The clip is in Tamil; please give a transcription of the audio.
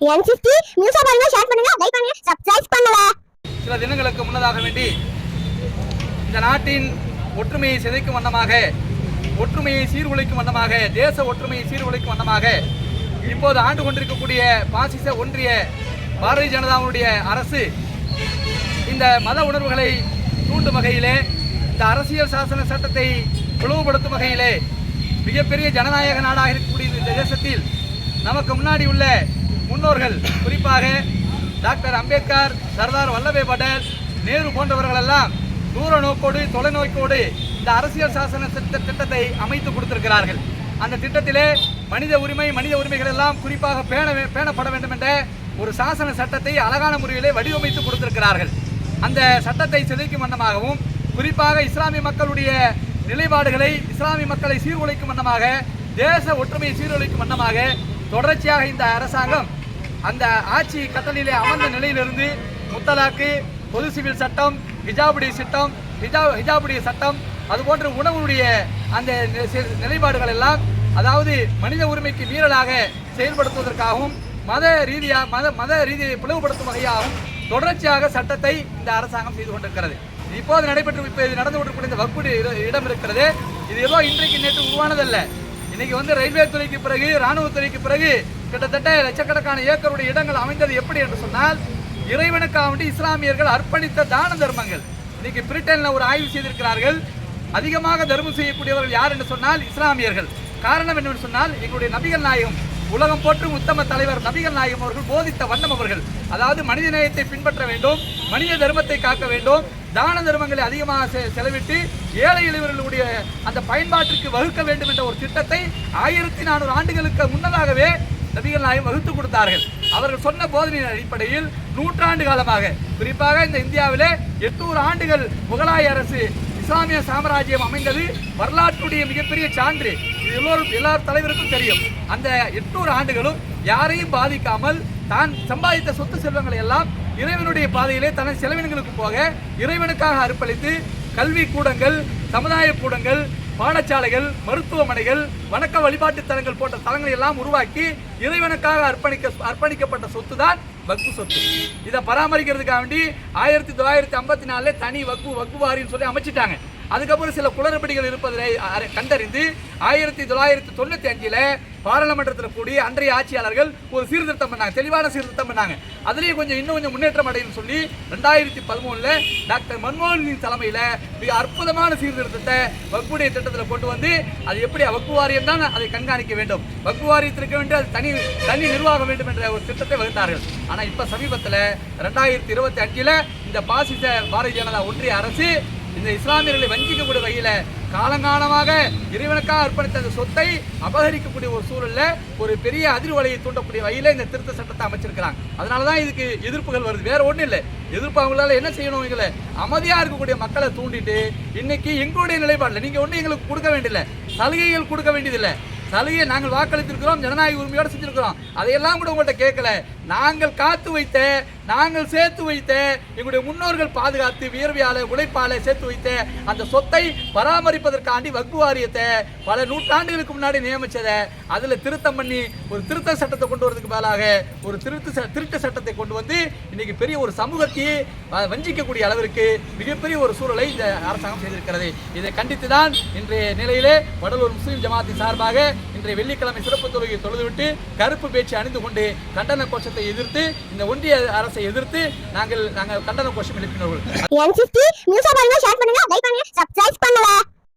என் சிஸ்டி நியூஸா பாருங்க ஷேர் பண்ணுங்க லைக் பண்ணுங்க சப்ஸ்கிரைப் பண்ணல சில தினங்களுக்கு முன்னதாக வேண்டி இந்த நாட்டின் ஒற்றுமையை சிதைக்கும் வண்ணமாக ஒற்றுமையை சீர்குலைக்கும் வண்ணமாக தேச ஒற்றுமையை சீர்குலைக்கும் வண்ணமாக இப்போது ஆண்டு கொண்டிருக்கக்கூடிய பாசிச ஒன்றிய பாரதிய ஜனதாவுடைய அரசு இந்த மத உணர்வுகளை தூண்டும் வகையிலே இந்த அரசியல் சாசன சட்டத்தை பிளவுபடுத்தும் வகையிலே மிகப்பெரிய ஜனநாயக நாடாக இருக்கக்கூடிய இந்த தேசத்தில் நமக்கு முன்னாடி உள்ள முன்னோர்கள் குறிப்பாக டாக்டர் அம்பேத்கர் சர்தார் வல்லபாய் பட்டேல் நேரு போன்றவர்களெல்லாம் தூர நோக்கோடு தொலைநோக்கோடு இந்த அரசியல் சாசன திட்ட திட்டத்தை அமைத்து கொடுத்திருக்கிறார்கள். அந்த திட்டத்திலே மனித உரிமை மனித உரிமைகள் எல்லாம் குறிப்பாக பேண பேணப்பட வேண்டும் என்ற ஒரு சாசன சட்டத்தை அழகான முறையிலே வடிவமைத்து கொடுத்திருக்கிறார்கள். அந்த சட்டத்தை சிதைக்கும் வண்ணமாகவும் குறிப்பாக இஸ்லாமிய மக்களுடைய நிலைப்பாடுகளை இஸ்லாமிய மக்களை சீர்குலைக்கும் வண்ணமாக தேச ஒற்றுமையை சீர்குலைக்கும் வண்ணமாக தொடர்ச்சியாக இந்த அரசாங்கம் அந்த ஆட்சி கட்டளையிலே அமர்ந்த நிலையிலிருந்து முத்தலாக்கு பொது சிவில் சட்டம் ஹிஜாபுடைய சட்டம் ஹிஜா ஹிஜாபுடைய சட்டம் அதுபோன்ற உணவுடைய அந்த நிலைப்பாடுகள் எல்லாம் அதாவது மனித உரிமைக்கு மீறலாக செயல்படுத்துவதற்காகவும் மத ரீதியாக மத மத ரீதியை பிளவுபடுத்தும் வகையாகவும் தொடர்ச்சியாக சட்டத்தை இந்த அரசாங்கம் செய்து கொண்டிருக்கிறது. இப்போது நடைபெற்று இப்போ இது நடந்து கொண்டிருக்கிற இந்த வகுப்பு இடம் இருக்கிறது. இது ஏதோ இன்றைக்கு நேற்று உருவானதல்ல. இன்னைக்கு வந்து ரயில்வே துறைக்கு பிறகு ராணுவத்துறைக்கு பிறகு கிட்டத்தட்ட லட்சக்கணக்கான ஏக்கருடைய இடங்கள் அமைந்தது எப்படி என்று சொன்னால் இறைவனுக்காக வேண்டி இஸ்லாமியர்கள் அர்ப்பணித்த தான தர்மங்கள். இன்னைக்கு பிரிட்டனில் ஒரு ஆய்வு செய்திருக்கிறார்கள். அதிகமாக தர்மம் செய்யக்கூடியவர்கள் யார் என்று சொன்னால் இஸ்லாமியர்கள். காரணம் என்னவென்று சொன்னால் எங்களுடைய நபிகள் நாயகம் உலகம் போற்றும் உத்தம தலைவர் நபிகள் நாயகம் அவர்கள் போதித்த வண்ணம் அவர்கள். அதாவது மனித நேயத்தை பின்பற்ற வேண்டும் மனித தர்மத்தை காக்க வேண்டும் தான தர்மங்களை அதிகமாக செ- செலவிட்டு ஏழை எளியவர்களுடைய அந்த பயன்பாட்டிற்கு வகுக்க வேண்டும் என்ற ஒரு திட்டத்தை ஆயிரத்தி நானூறு ஆண்டுகளுக்கு முன்னதாகவே நபிகள் நாயகம் வகுத்து கொடுத்தார்கள். அவர்கள் சொன்ன போதனையின் அடிப்படையில் நூற்றாண்டு காலமாக குறிப்பாக இந்த இந்தியாவிலே எட்நூறு ஆண்டுகள் முகலாய அரசு இஸ்லாமிய சாம்ராஜ்யம் அமைந்தது. வரலாற்றுடைய மிகப்பெரிய சான்று. இது எல்லோரும் எல்லா தலைவருக்கும் தெரியும். அந்த எட்நூறு ஆண்டுகளும் யாரையும் பாதிக்காமல் தான் சம்பாதித்த சொத்து செல்வங்களை எல்லாம் இறைவனுடைய பாதையிலே தனது செலவினங்களுக்கு போக இறைவனுக்காக அர்ப்பணித்து கல்வி கூடங்கள் சமுதாய கூடங்கள் பாடசாலைகள் மருத்துவமனைகள் வணக்க வழிபாட்டு தலங்கள் போன்ற தலங்களை எல்லாம் உருவாக்கி இறைவனுக்காக அர்ப்பணிக்க அர்ப்பணிக்கப்பட்ட சொத்து தான் வக்பு சொத்து. இதை பராமரிக்கிறதுக்காக வேண்டி ஆயிரத்தி தொள்ளாயிரத்தி ஐம்பத்தி நாலுல தனி வக்பு வக்பு வாரின்னு சொல்லி அமைச்சிட்டாங்க. அதுக்கப்புறம் சில குளறுபடிகள் இருப்பதை கண்டறிந்து ஆயிரத்தி தொள்ளாயிரத்தி தொண்ணூத்தி அஞ்சில் பாராளுமன்றத்தில் கூடிய அன்றைய ஆட்சியாளர்கள் ஒரு சீர்திருத்தம் பண்ணாங்க. தெளிவான சீர்திருத்தம் பண்ணாங்க. அதுலேயும் கொஞ்சம் இன்னும் கொஞ்சம் முன்னேற்றம் அடையும் சொல்லி ரெண்டாயிரத்தி பதிமூணில் டாக்டர் மன்மோகன் சிங் தலைமையில் மிக அற்புதமான சீர்திருத்தத்தை வக்குடைய திட்டத்தில் கொண்டு வந்து அது எப்படி வக்கு வாரியம் தான் அதை கண்காணிக்க வேண்டும். வக்கு வாரியத்திற்கு வேண்டி அது தனி தனி நிர்வாகம் வேண்டும் என்ற ஒரு திட்டத்தை வகுத்தார்கள். ஆனால் இப்போ சமீபத்தில் ரெண்டாயிரத்தி இருபத்தி அஞ்சில் இந்த பாசிச பாரதிய ஜனதா ஒன்றிய அரசு இந்த இஸ்லாமியர்களை வஞ்சிக்கக்கூடிய வகையில் காலங்காலமாக இறைவனுக்காக அர்ப்பணித்த அந்த சொத்தை அபகரிக்கக்கூடிய ஒரு சூழலில் ஒரு பெரிய அதிர்வலையை தூண்டக்கூடிய வகையில் இந்த திருத்த சட்டத்தை அமைச்சிருக்கிறாங்க. அதனால தான் இதுக்கு எதிர்ப்புகள் வருது. வேற ஒன்றும் இல்லை. எதிர்ப்பு அவங்களால என்ன செய்யணும் எங்களை அமைதியாக இருக்கக்கூடிய மக்களை தூண்டிட்டு இன்னைக்கு எங்களுடைய நிலைப்பாடில் நீங்கள் ஒன்றும் எங்களுக்கு கொடுக்க வேண்டியதில்லை. சலுகைகள் கொடுக்க வேண்டியதில்லை. சலுகையை நாங்கள் வாக்களித்திருக்கிறோம் ஜனநாயக உரிமையோடு செஞ்சிருக்கிறோம். அதையெல்லாம் கூட உங்கள்கிட்ட கேட்கல. நாங்கள் காத்து வைத்த நாங்கள் சேர்த்து வைத்த எங்களுடைய முன்னோர்கள் பாதுகாத்து வியர்வையால உழைப்பால சேர்த்து வைத்த அந்த சொத்தை பராமரிப்பதற்காண்டி வக்பு வாரியத்தை பல நூற்றாண்டுகளுக்கு முன்னாடி நியமிச்சதை அதில் திருத்தம் பண்ணி ஒரு திருத்த சட்டத்தை கொண்டு வரதுக்கு பதிலாக ஒரு திருத்து ச- திருட்டு சட்டத்தை கொண்டு வந்து இன்னைக்கு பெரிய ஒரு சமூகத்தையே வஞ்சிக்கக்கூடிய அளவிற்கு மிகப்பெரிய ஒரு சூழலை இந்த அரசாங்கம் செய்திருக்கிறது. இதை கண்டித்து தான் இன்றைய நிலையிலே வடலூர் முஸ்லீம் ஜமாத்தின் சார்பாக இன்றைய வெள்ளிக்கிழமை சிறப்பு தொழுகை தொழுதுவிட்டு கருப்பு பேச்சு அணிந்து கொண்டு கண்டன கோஷத்தை எதிர்த்து இந்த ஒன்றிய அரசை எதிர்த்து நாங்கள் நாங்கள் கண்டன கோஷம் எழுப்பினோம்.